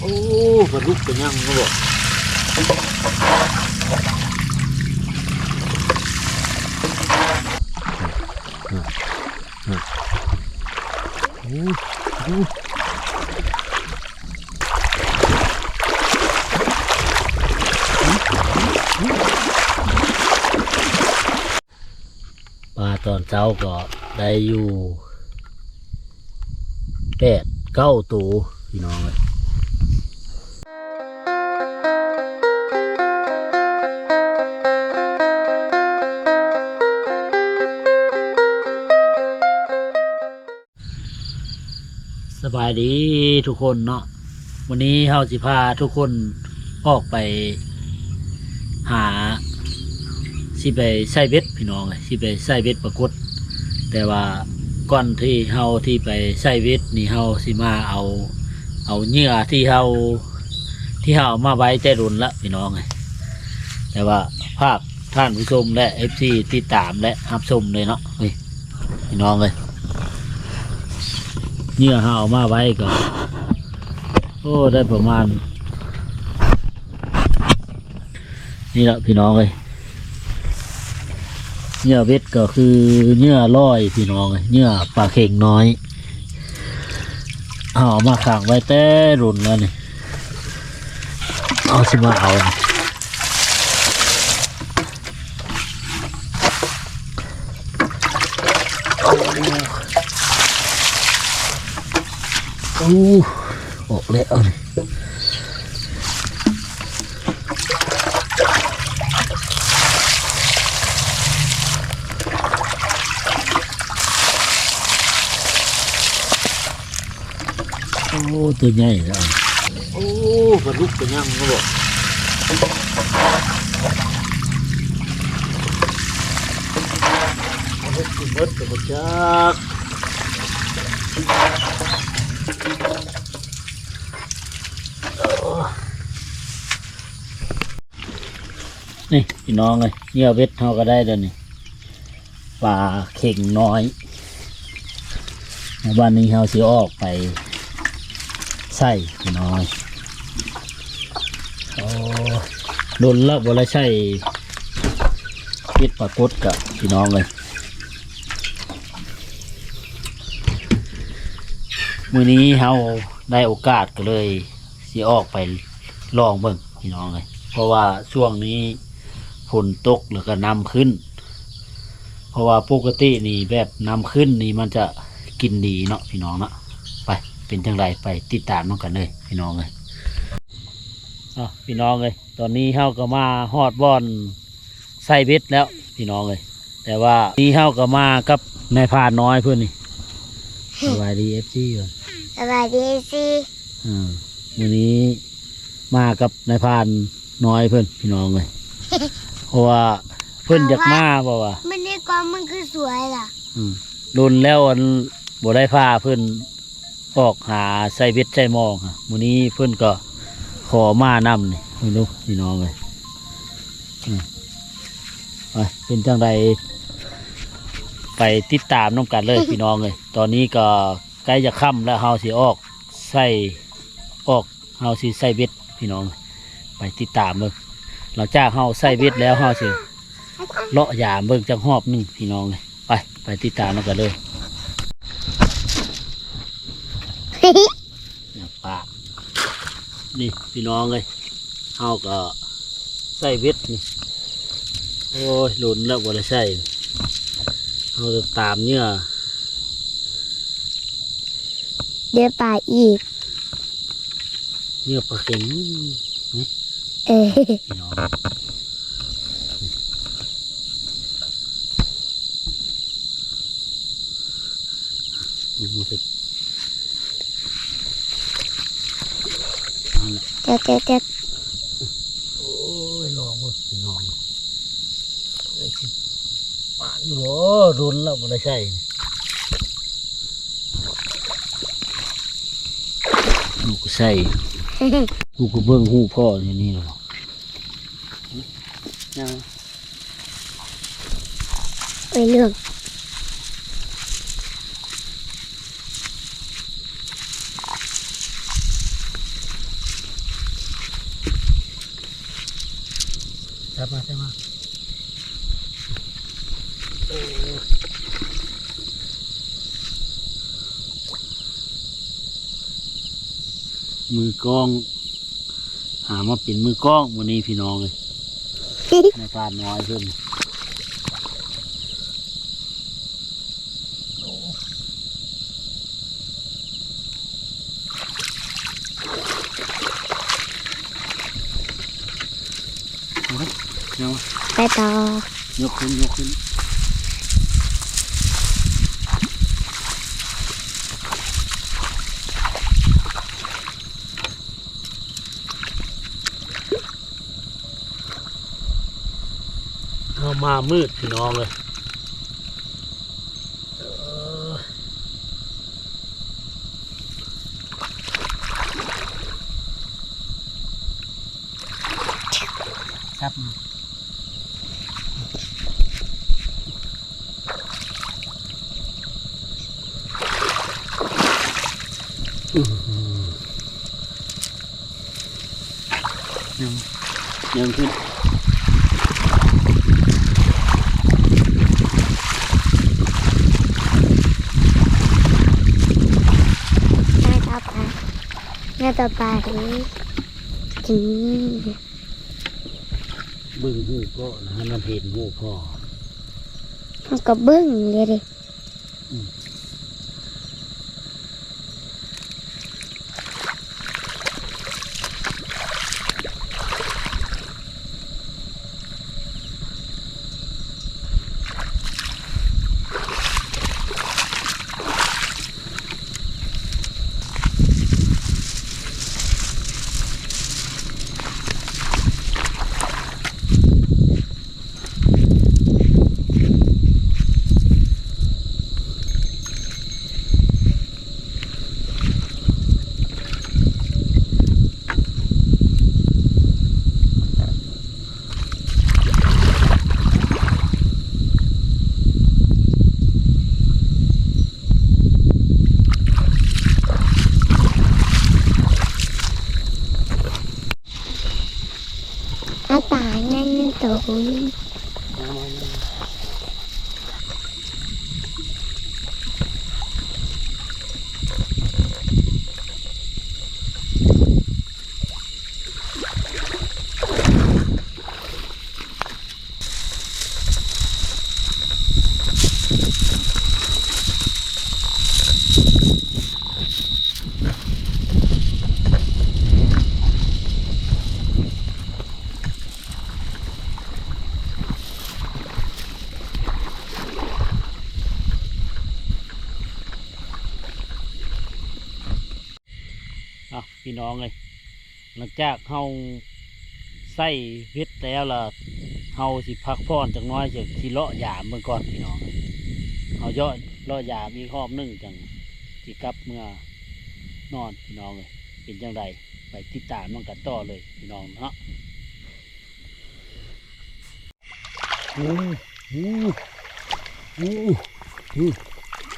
โอ้ปลาดุกเป็นยังก็บอกโอ้ดูปลาตอนเช้าก็ได้อยู่แปดเก้าตัวพี่น้องเลย บายดีทุกคนเนาะวันนี้เฮาสิพาทุกคนออกไป หาสิไปใส่เบ็ดพี่น้องเลยสิไปใส่เบ็ดปรากฏแต่ว่าก่อนที่เฮาที่ไปใส่เบ็ดนี่เฮาสิมาเอา เอาเหยื่อที่เฮาที่เฮามาไว้ใจรุนละพี่น้องเลยแต่ว่าภาพท่านผู้ชมและเอฟซีติดตามและรับชมเลยเนาะนี่พี่น้องเลย เหยื่อหาเอามาไว้ก่อนโอ้ได้ประมาณ นี่แหละพี่น้องเลยเหยื่อเบ็ดก็คือเหยื่อร้อยพี่น้องเลยเหยื่อปลาเข่งน้อยเอามาขังไว้แต่รุ่นแล้วนี่เอาสิมาเอา อ้ออกแล้วนี่โอ้ตัวใหญ่แล้วโอ้ปลาดุกเป็นยังก็บอกปลาดุกเป็นมดกับจัก นี่ พี่น้องเลยเหยื่อเวทเขาก็ได้แล้วนี่ปลาเข่งน้อยวันนี้เขาสิออกไปใส่พี่น้อยโอ้โดนล้วบ่ได้ใช่พิษปรากฏกับพี่น้องเลยมือนี้เขาได้โอกาสก็เลยสิออกไปลองเบิ่งพี่น้องเลยเพราะว่าช่วงนี้ ฝนตกแล้วก็น้ำขึ้น เพราะว่าปกตินี่แบบน้ำขึ้นนี่มันจะกินดีเนาะพี่น้องเนาะไปเป็นจังไรไปติดตามน้องกันเลยพี่น้องเลยอะพี่น้องเลยตอนนี้เฮาก็มาฮอดบอนใส่เบ็ดแล้วพี่น้องเลยแต่ว่านี่เฮาก็มากับนายพรานน้อยเพื่อนนี่สบายดีเอฟซีก่อนสวัสดีสิอ่าวันนี้มากับนายพรานน้อยเพื่อนพี่น้องเลย เพราะว่าเพื่อนอยากมาบอกว่ามันนี่กองมันคือสวยล่ะ อืมรุนแล้วอันบ่ได้พาเพื่อนออกหาใส่เบ็ดใส่หมองค่ะวันนี้เพื่อนก็ขอมานำนี่ไม่รู้พี่น้องเลยอืมไปเป็นจังใดไปติดตามน้องกันเลยพี่น้องเลย ตอนนี้ก็ใกล้จะค่ำแล้วเฮาสิออกใส่ออกเฮาสิใส่เบ็ดพี่น้อง ไปติดตามเลย หลังจากเฮาใส่เบ็ดแล้วเฮาสิเลาะยามเบิ่งจังหอบหนึงพี่น้องเลยไปไปติดตามน้องกันเลยเนี่ยปากนี่พี่น้องเลยเฮาก็ใส่เบ็ดนี่โอ้ยหลุนแล้วบ่ได้ใส่เฮาจะตามเนี่ยเดี๋ยวป่าอีกเนี่ยปลาเข็งเออพี่น้ องนี่มันเป็นนั่นแหละเดี๋ยวเดี๋ยวเดี๋ยวโอ้ยลองหมดพี่น้องไอ้สิมาอยู่บ่รุนแล้วบ่ได้ใช่ลูกก็ใช่ ลูกก็เบิ่งหูพ่อนี่นี่เนาะยังไปเรื่องจับมาจับมามือกอง หามาเป็นมือกล้องวันนี้พี่น้องเลยในการน้อยขึ้นยังไปต่อยกขึ้นยกขึ้น มามืดพี่น้องเลยเออครับ ยังยังขึ้น หน้าต่อไปหน้า ต่อไปถึงบึ้งหูก็นะฮะมันเห็นหูพ่อมันก็เบิ้งเลยดิ อาตายนั่นนั่นตัวคุณ อะพี่น้องเลยหลังจากเฮาใส่เวทแล้วล่ะเฮาสิพักผ่อนจังน้อยจะสิเลาะหยามเมื่อก่อนพี่น้องเฮาย่อเลาะยามมีรอบหนึงจังสิกลับเมื่อนอนพี่น้องเลยเป็นจังไดไปติดตามมันกันต่อเลยพี่น้องเนาะโอ้หโอ้ห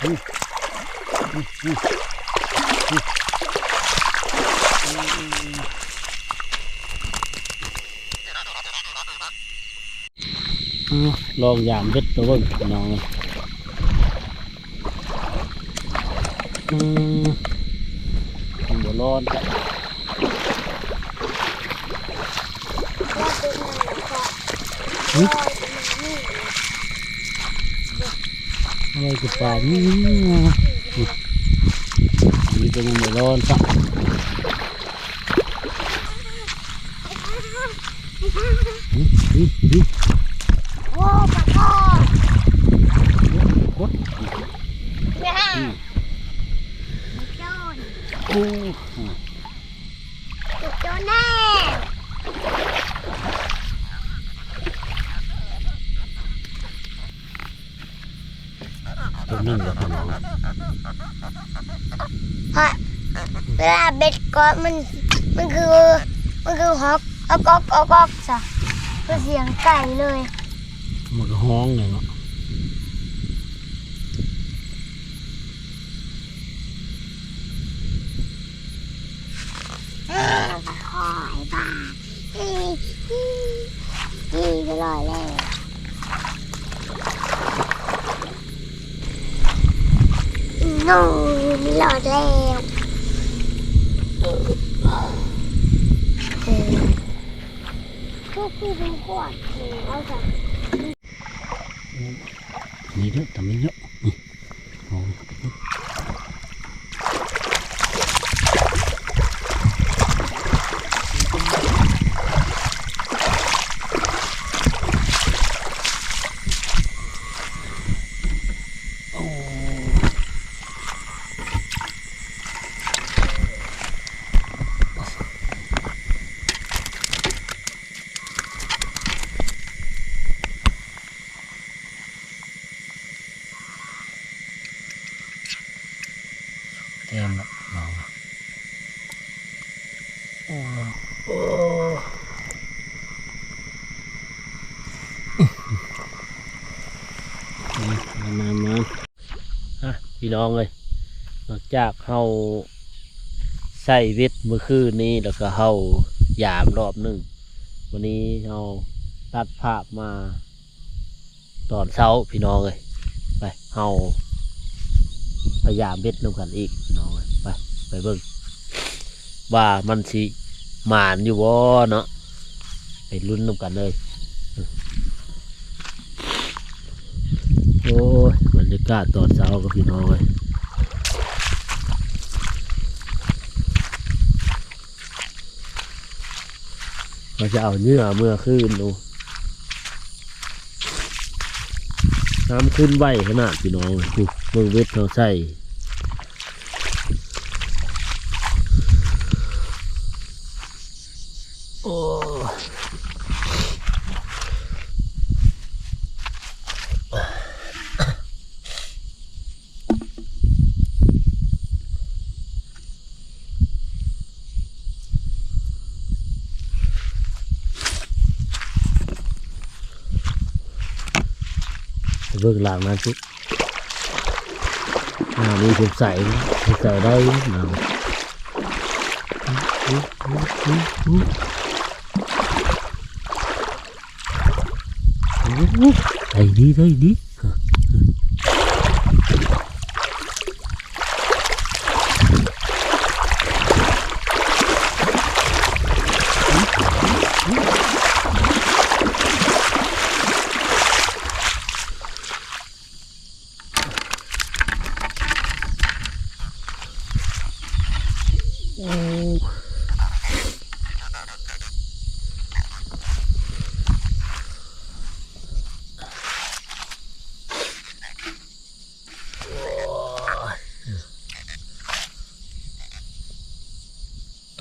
โอ้โหอะ ลองยามเฮ็ดตัวเบิ่งน้องอืมมันบ่ร้อนจ้ะหึอะไรกับป่านี่นี่ก็ยังบ่ร้อนจ้ะหึ หึหึโอ้ปะพ่อโคตรเนี่ยอืมโจนโอ้จุดโจนแน่ กาะมันมันคือมันคือฮอกออกออกออกออกจ้ะคือเสียงไก่เลยมันก็ห้องเลยเนาะคอยบ้านี่ก็ลอยแล้วโน่ไม่รอดแล้วเออ พวกพี่เป็นขวดแล้วจ้ะนี่เยอะทำไม่เยอะนี่เอาโอ้เต็มละเอาโอ้โอ้มามามาฮะพี่ น้องเลยนอกจากเฮาใส่เวทเมื่อคืนนี้แล้วก็เฮายามรอบหนึ่งวันนี้เฮาตัดภาพมาตอนเช้าพี่น้องเลยไปเฮาพยายามเบ็ดนำกันอีกพี่น้องเลยไปไปเบิ่งว่ามันสิหมานอยู่บ่เนาะไปลุ้นนำกันเลยโอ้ย รรยากาศตอนเช้ากับพี่น้องเลยเราจะเอาเนื้อเมื่อคืนดูน้ำขึ้นไวขนาดพี่น้องเลยเมืองเวทเราใส่ ไปเบิกหลังนั้นสิอ่านี่ผม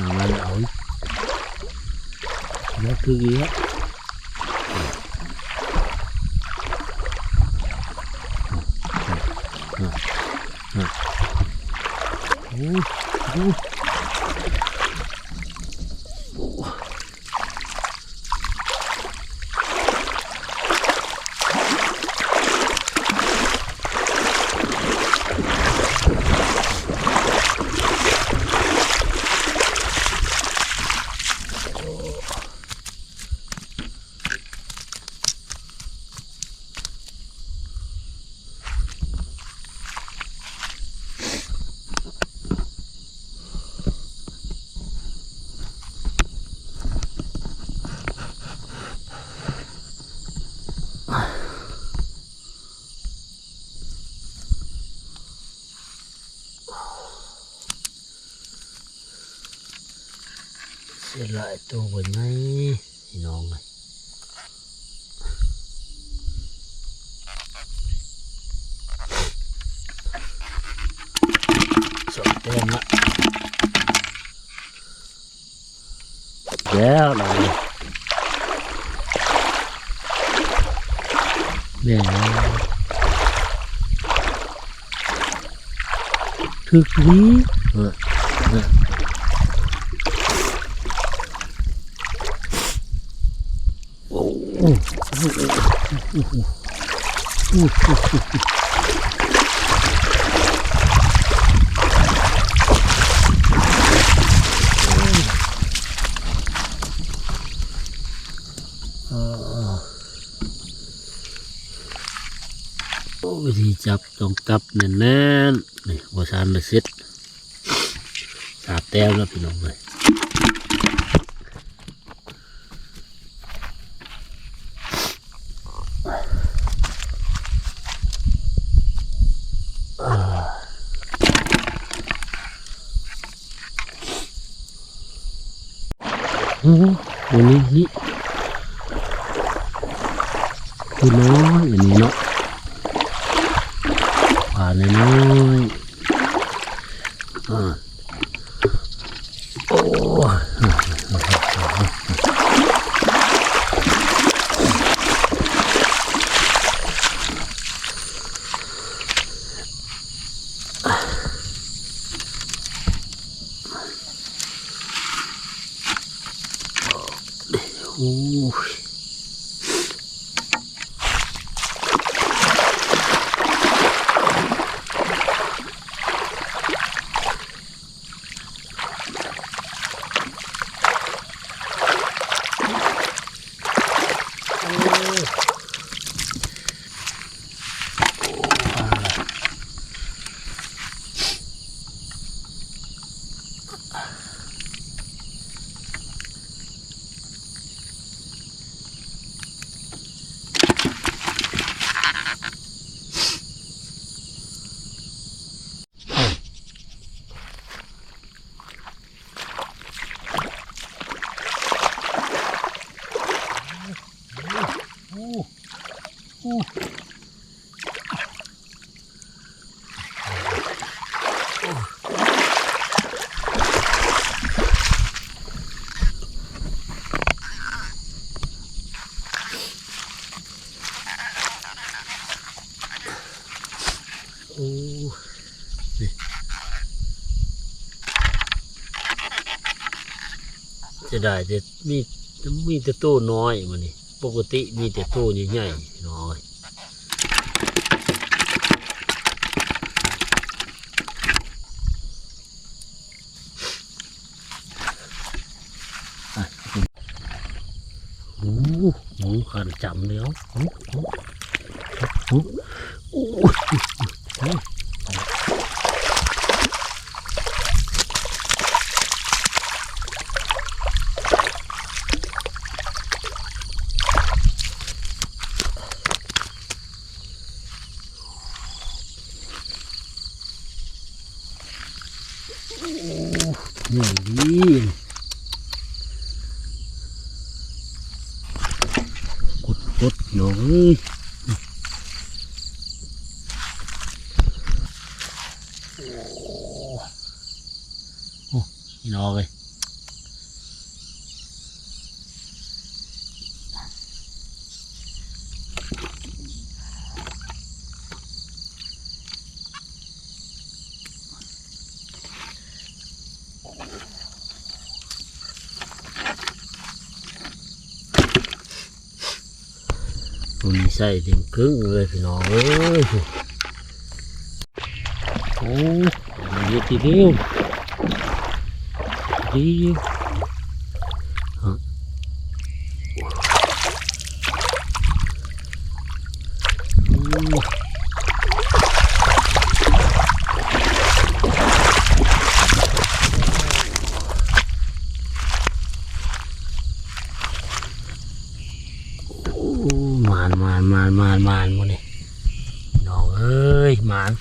โอ้หามาเอ cái loại tu vừa nấy thì nó này sợ tên ạ dễ là để thư ký rồi วิธีจับต้องกลับแน่นๆนี่บอชานเลยเสร็จสาบแต้มแล้วพี่น้องเลยโอ้วันนี้นี่คือน้อยอันนี้เนาะ ผ่านเลยน้อยอ่า โอ้โอ้ย โอ้นี่ จะได้แต่มีมีแต่ตู้น้อยมันนี่ปกติมีแต่ตู้ใหญ่ๆน้อยโอ้หหมูขันจำเนื้อโอ้โหโอ้โหโอ้โหโอ้โหนี่ดีกดกดๆเนาะเอ้ย โอ้นี่น้องเลยมันใส่ เต็มครึ่งเลยพี่น้องเอ้ยโอ้ยทีเดียวทีเดีฮะโอ้โอ้มานมานมานมานมานมันนี่น้องเอ้ยมาน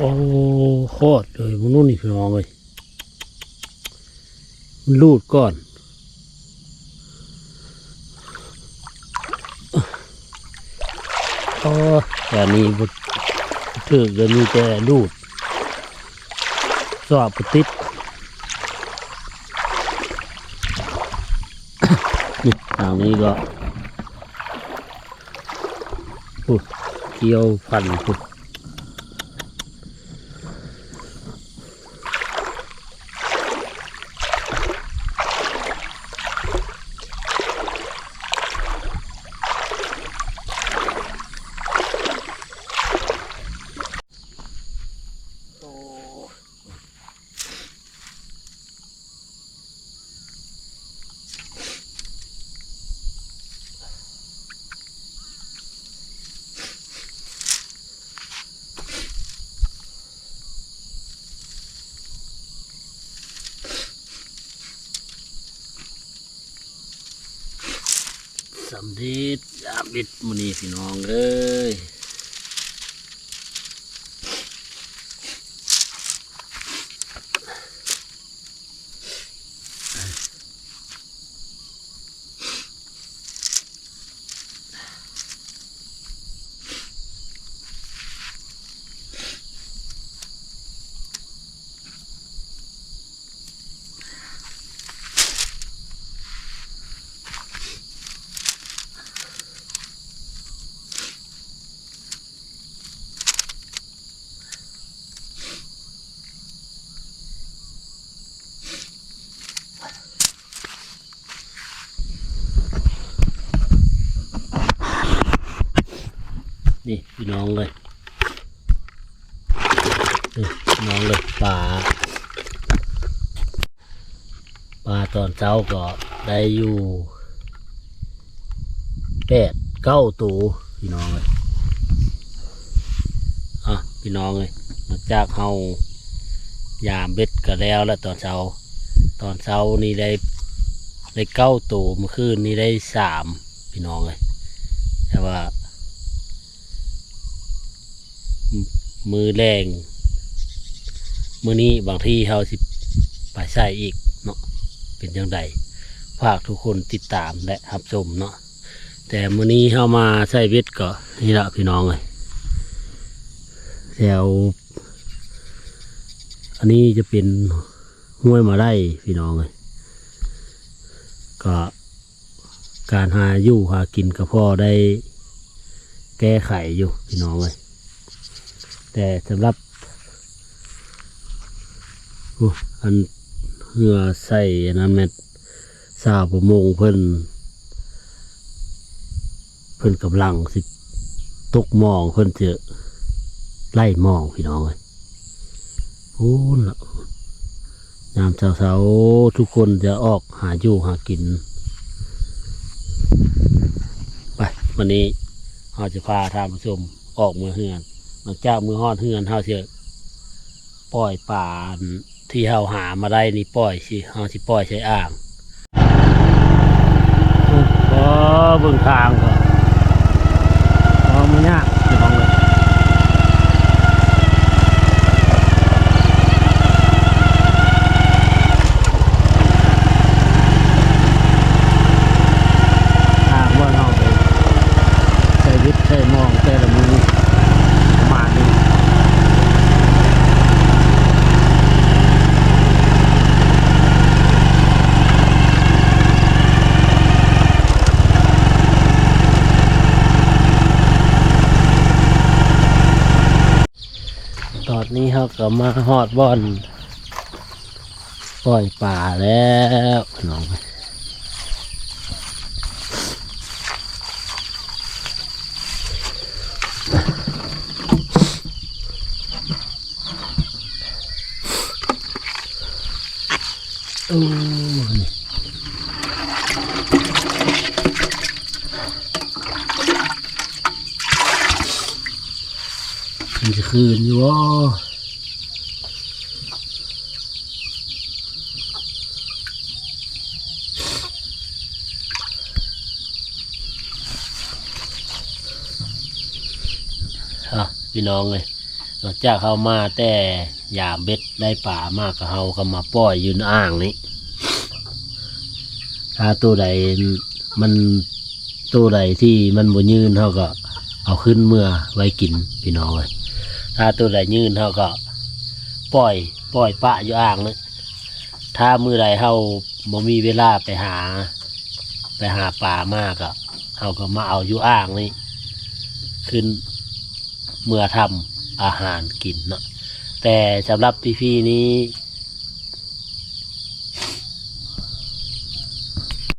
โอ้โคตรเลยมันนู่นนี่พี่น้องเลยมันรูดก่อนโอ้แต่นี้บุถือก็มีแต่ดูดสอบบ่ติดนี่ทางนี้ก็ปุ๊บเกี่ยวพันปุ๊ำเร็จยามบิดมือนี้พี่น้องเอ้ยนี่พี่น้องเลยนี่พี่น้องเลยปลาปลาตอน เช้าก็ได้อยู่แปดเก้าตัวพี่น้องเลยอะพี่น้องเลยหลังจากเฮายามเบ็ดก็แล้วแล้วตอนเช้า ตอนเช้านี่ได้ได้เก้าตัวเมื่อคืนนี่ได้สามพี่น้องเลยแต่ว่า มือแรง มือนี้บางที่เขาสิไปใส่อีก เป็นยังไงฝากทุกคนติดตามและรับชมเนาะแต่มือนี้เข้ามาใส่เวทก็นี่ละพี่น้องเลยแถวอันนี้จะเป็นห้วยมาไล่พี่น้องเลยก็การหาอยู่หากินก็พอได้แก้ไขอยู่พี่น้องเลยแต่สำหรับอัน เหือใส่นั้นแม่นสาวประมงเพิ่น เพิ่นกำลังสิตกมองเพิ่นจะไล่มองพี่น้องเลยโอ้ละยามเช้าๆทุกคนจะออกหาอยู่หากิน ไปวันนี้เราจะพาท่านผู้ชมออกเมือเฮือนหลังจากมือฮอดเฮือนเฮาสิปล่อยป่า ที่เฮาหามาได้นี่ปล่อยสิเฮาสิปล่อยใช้อ่างก็เบิ่งทางก่อน ก็มาหอดบ่อนปล่อยป่าแล้วน้องโอ้นี่คืนอยู่ว พี่น้องเลยหลังจากเขามาแต่ยามเบ็ดได้ป่ามากกับเขาก็มาปล่อยยืนอ่างนี้ ถ้าตัวใดมันตัวใดที่มันบ่ยืนเขาก็ เอาขึ้นเมื่อไว้กินพี่น้องเลยถ้าตัวใดยืนเขาก็ ปล่อยปล่อยปะอยู่อ่างนะถ้ามือใดเขาบ่มีเวลาไปหา ไปหาปลามากอะเขาก็มาเอาอยู่อ่างนี่ขึ้น เมื่อทำอาหารกินเนาะแต่สำหรับพี่ๆนี้